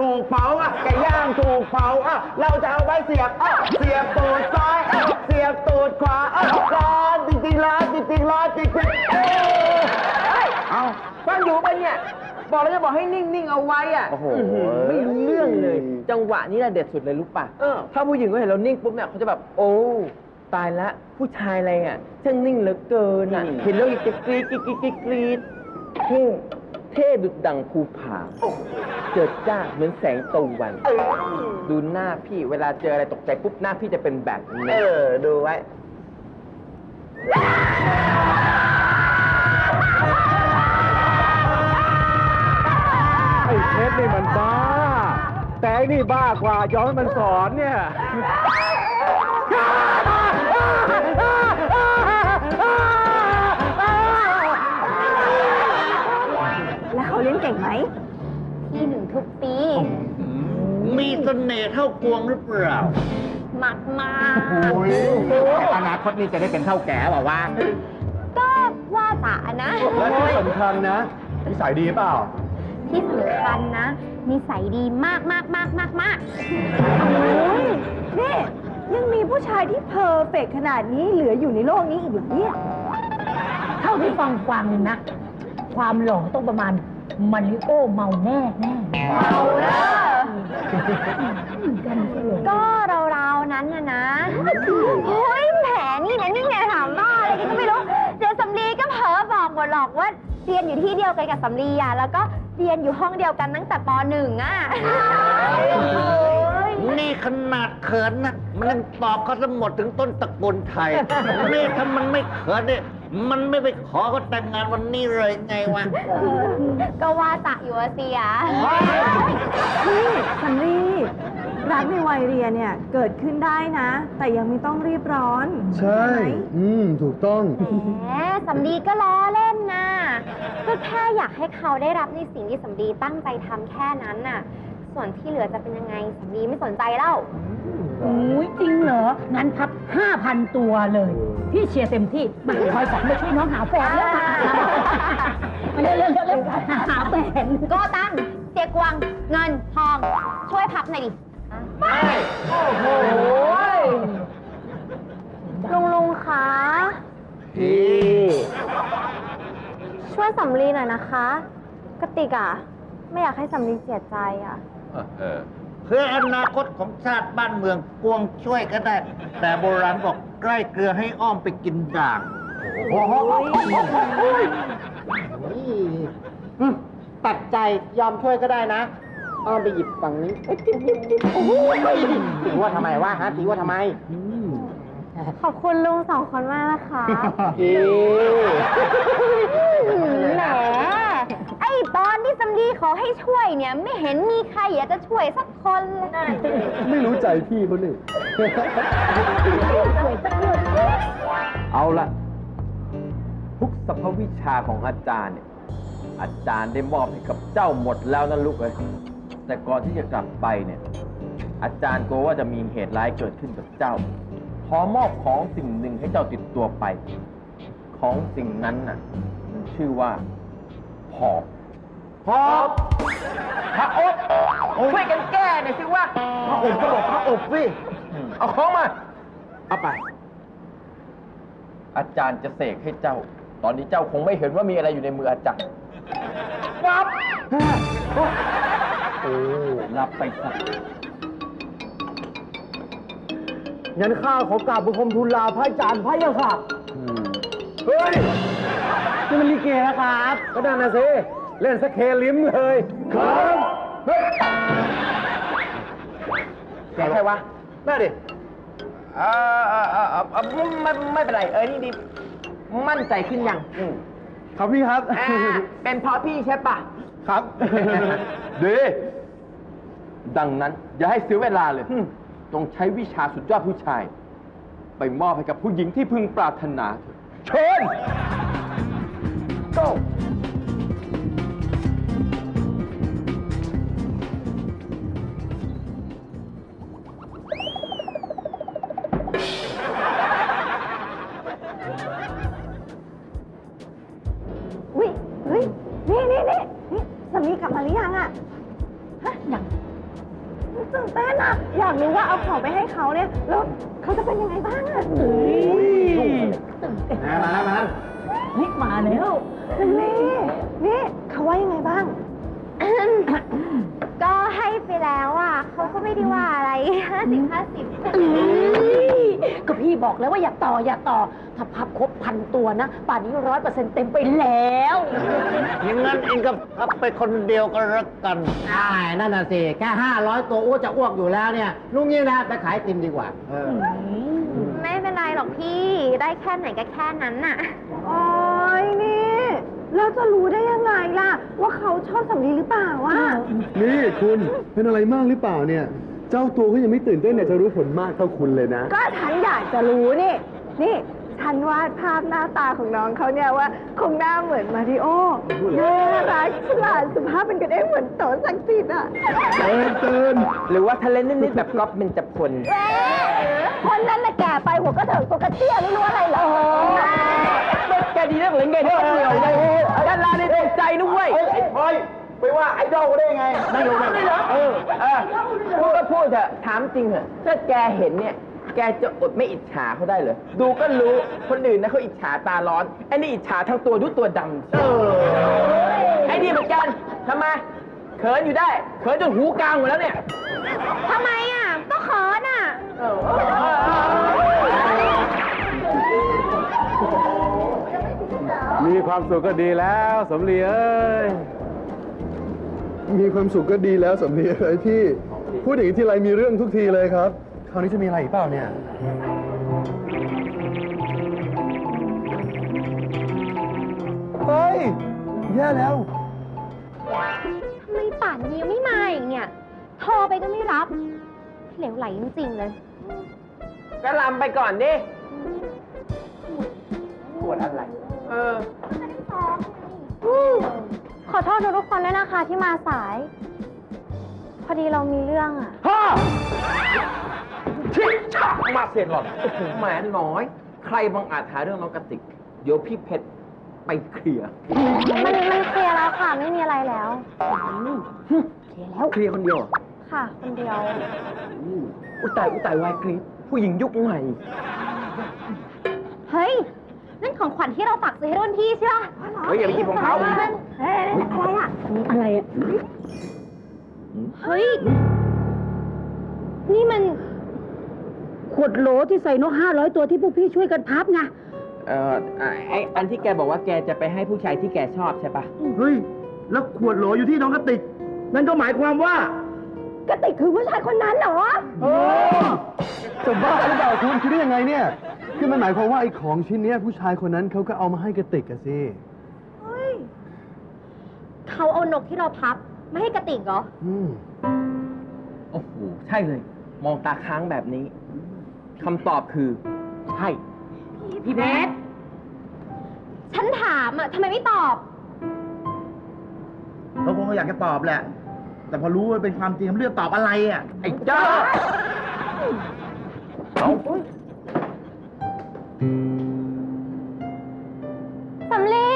ถูกเผาอะไก่ย่างถูกเผาอะเราจะเอาไว้เสียบอะเสียบตูดซ้ายอะเสียบตูดขวาอะร้อนจริงๆร้อนจริงๆร้อนจริงๆเอ้ยเอาฟังอยู่ปะเนี่ย บอกแล้วจะบอกให้นิ่ง ๆ เอาไว้อะโอ้โหอื้อหือไม่รู้เรื่องเลย จังหวะนี้แหละเด็ดสุดเลยรู้ป่ะเออ ถ้าผู้หญิงเขาเห็นเรานิ่งปุ๊บเนี่ยเขาจะแบบ โอ้ ตายละ ผู้ชายอะไรอะช่างนิ่งเหลือเกินอะ เห็นแล้วอยากจะกรี๊ดกรี๊ดกรี๊ดกรี๊ดกรี๊ดเท่เท่ดุดดังภูผา เจิดจ้าเหมือนแสงตะวัน ดูหน้าพี่เวลาเจออะไรตกใจปุ๊บหน้าพี่จะเป็นแบบเอนี้อดูไว้ ไอ้เพชรนี่มันบ้า แต่ไอ้นี่บ้ากว่าย้อนมันสอนเนี่ย แล้วเขาเลี้ยงเก่งไหม ที่หนึ่งทุกปี มีเสน่ห์เท่ากวงหรือเปล่า มากมาโอ้ยอนาคตนี่จะได้เป็นเท่าแก่เปล่าวะก็ว่าจะนะและที่สำคัญนะนิสัยดีเปล่า ที่สำคัญนะนิสัยดีมากมากมากมากมากโอ้ยนี่ยังมีผู้ชายที่เพอร์เฟกต์ขนาดนี้เหลืออยู่ในโลกนี้อีกเหรอเนี่ยเท่าที่ฟังฟังๆนะ ความหล่อต้องประมาณมาริโอเมาแน่แน่ เอาละกันเลยก็เราๆนั้นนะนะเฮ้ยแหมนี่นะนี่ไงถามบ้าอะไรกันก็ไม่รู้เดี๋ยวสำลีก็เผลอบอกหมดหรอกว่าเรียนอยู่ที่เดียวกันกับสำลีอะแล้วก็เรียนอยู่ห้องเดียวกันตั้งแต่ปหนึ่งอะนี่ขนาดเขินนะมันยังตอบเขาทั้งหมดถึงต้นตระกูลไทย นี่ถ้ามันไม่เขินเนี่ย มันไม่ไปขอเขาแต่งงานวันนี้เลยไงวะก็ว่าจะอยู่อะเสีย นี่สันลี่รักในวัยเรียนเนี่ย เกิดขึ้นได้นะ แต่ยังไม่ต้องรีบร้อนใช่ ไหมอืม ถูกต้อง แหมสำลีก็ล้อเล่นนะก็แค่อยากให้เขาได้รับในสิ่งที่สำลีตั้งใจทำแค่นั้นน่ะ ส่วนที่เหลือจะเป็นยังไงสำลีไม่สนใจแล้ว โอ้ยจริงเหรอ งั้นพับห้าพันตัวเลย พี่เชียร์เต็มที่ มาคอยสอนมาช่วยน้องหาแฟนแล้วมาเร็วเร็วเร็วเร็วหาแฟนโก็ตั้งเตียกวางเงินทอง ช่วยพับหน่อยดิโอ้ยลุงลุงคะพี่ช่วยสำลีหน่อยนะคะ กติกอะไม่อยากให้สำลีเสียใจอะ เพื่ออนาคตของชาติบ้านเมืองกวงช่วยก็ได้ แต่โบราณบอกใกล้เกลือให้อ้อมไปกินด่างตัดใจยอมช่วยก็ได้นะอ้อมไปหยิบฝั่งนี้เอ้ยจิ๊บจิ๊บจิ๊บโอ้ยตีว่าทำไมวะฮะตีว่าทำไมขอบคุณลุงสองคนมากนะคะพี่แหมไอ้ ตอนที่สำลีขอให้ช่วยเนี่ย ไม่เห็นมีใครอยากจะช่วยสักคนเลยไม่รู้ใจพี่เขาเลยเอาละทุกสรรพวิชาของอาจารย์เนี่ย อาจารย์ได้มอบให้กับเจ้าหมดแล้วนะลูกเอ้ยแต่ก่อนที่จะกลับไปเนี่ย อาจารย์กลัวว่าจะมีเหตุร้ายเกิดขึ้นกับเจ้า ขอมอบของสิ่งหนึ่งให้เจ้าติดตัวไป ของสิ่งนั้นน่ะมันชื่อว่าหอบ พอพระอบช่วยกันแก้หน่อยสิว่าพระอบก็บอกพระอบสิ เอาของมา เอาไป อาจารย์จะเสกให้เจ้า ตอนนี้เจ้าคงไม่เห็นว่ามีอะไรอยู่ในมืออาจารย์โอ้รับไปสักงั้นข้าขอกราบบังคมทูลลาพระอาจารย์พระยาค่ะ เฮ้ยนี่มันลิเกนะครับ ก็นั่นนะสิ เล่นสกเคลิ้มเลยครับเฮ้ยเสียงใครวะน่าดิเออเออเออเออเออไม่ไม่เป็นไรเออนี่ดีมั่นใจขึ้นยังครับพี่ครับอ่าเป็นเพราะพี่ใช่ปะครับ ดีดังนั้น อย่าให้เสียเวลาเลยจงใช้วิชาสุดยอดผู้ชาย ไปมอบให้กับผู้หญิงที่พึงปรารถนาเถิดเชิญ มีกลับมาหรือยังอะอย่างตื่นเต้นอะอยากรู้ว่าเอาของไปให้เขาเนี่ยแล้วเขาจะเป็นยังไงบ้างอะมาแล้วมาแล้วนี่มาแล้วซันนี่นี่เขาว่ายังไงบ้าง ก็ให้ไปแล้วอะเขา ก็ไม่ได้ว่าอะไรห้าสิบห้าสิบก็พี่บอกแล้วว่าอย่าต่ออย่าต่อ ถ้าพับครบพันตัวนะ ป่านนี้ร้อยเปอร์เซ็นต์เต็มไปแล้ว อย่างนั้นเองก็พับไปคนเดียวก็รักกันใช่นั่นน่ะสิ แค่ห้าร้อยตัวอ้วกจะอ้วกอยู่แล้วเนี่ย ลุงนี่นะ ไปขายไอติมดีกว่าเออไม่เป็นไรหรอกพี่ ได้แค่ไหนก็แค่นั้นน่ะโอ้ยนี่ เราจะรู้ได้ยังไงล่ะ ว่าเขาชอบสำลีหรือเปล่าอะนี่คุณเป็นอะไรมากหรือเปล่าเนี่ย เจ้าตัวก็ยังไม่ตื่นเต้นเนี่ยจะรู้ผลมากเท่าคุณเลยนะ ก็ฉันอยากจะรู้นี่ นี่ฉันวาดภาพหน้าตาของน้องเขาเนี่ยว่าคงหน้าเหมือนมาริโอน่ารักฉลาดสุภาพเป็นกันเองเหมือนโตศักดิ์สิทธิ์อะเตือนเตือนหรือว่าทะเลนนิดๆแบบก๊อฟเป็นจับคนคนนั้นน่ะแก่ไปหัวก็เถิงตัวกระเตี้ยไม่รู้อะไรเหรอ แกดีนักเหรือไงเนี่ยดาราในดวงใจนะเว้ยไอ้พลอยไปว่าไอดอลได้ยังไงไม่รู้ไม่รู้เออเออพูดก็พูดเถอะถามจริงเถอะถ้าแกเห็นเนี่ยแกจะอดไม่อิจฉาเขาได้เลยดูก็รู้คนอื่นนะเขาอิจฉาตาร้อนไอ้นี่อิจฉาทั้งตัวดูตัวดำเออไอ้นี่เหมือนกันทำไมเขินอยู่ได้ เขินจนหูกลางหมดแล้วเนี่ยทำไมอะก็เขินอะ ความสุขก็ดีแล้วสำลีเอ้ย มีความสุขก็ดีแล้วสำเนียงไอ้พี่ พูดอย่างนี้ทีไรมีเรื่องทุกทีเลยครับ คราวนี้จะมีอะไรอีกเปล่าเนี่ย เฮ้ย แย่แล้ว ทำไมป่านนี้ยังไม่มาอีกเนี่ย โทรไปก็ไม่รับ เหลวไหลจริงๆเลย ก็ลำไปก่อนดิปวดอะไร ษทุกคนด้วยนะคะที่มาสาย พอดีเรามีเรื่องอะฮ่าชิชักมาเสร็จหรอโอ้โหแหมน้อย ใครบังอาจหาเรื่องน้องกระติก เดี๋ยวพี่เพชรไปเคลียร์มันมันเคลียร์แล้วค่ะ ไม่มีอะไรแล้วเคลียร์คนเดียวเหรอค่ะคนเดียวอุยตายอุยตายวายกรีดผู้หญิงยุคใหม่ เฮ้ยนั่นของขวัญที่เราฝากซื้อให้รุ่นพี่ใช่ปะเฮ้ยอย่าไปหยิบของเขา นั่น เฮ้ยอะไรอะ อะไรอะ เฮ้ย นี่มัน ขวดโหลที่ใส่นกห้าร้อยตัวที่พวกพี่ช่วยกันพับไงเอ่ออะไออันที่แกบอกว่าแกจะไปให้ผู้ชายที่แกชอบใช่ปะเฮ้ย แล้วขวดโหลอยู่ที่น้องกระติก นั่นก็หมายความว่า กระติกคือผู้ชายคนนั้นเหรอ จะบ้าหรือเปล่าคุณคิดได้ยังไงเนี่ย คือมันหมายความว่าไอ้ของชิ้นเนี้ยผู้ชายคนนั้นเขาก็เอามาให้กระติกอะสิ เขาเอานกที่เราพับมาให้กระติกเหรอ อืมโอ้โห ใช่เลย มองตาค้างแบบนี้คำตอบคือ ใช่ พี่เพชร ฉันถามอะทำไมไม่ตอบเราคงอยากจะตอบแหละ แต่พอรู้ว่าเป็นความจริงมันเลือกตอบอะไรอะ ไอ้เจ้าเาสำลี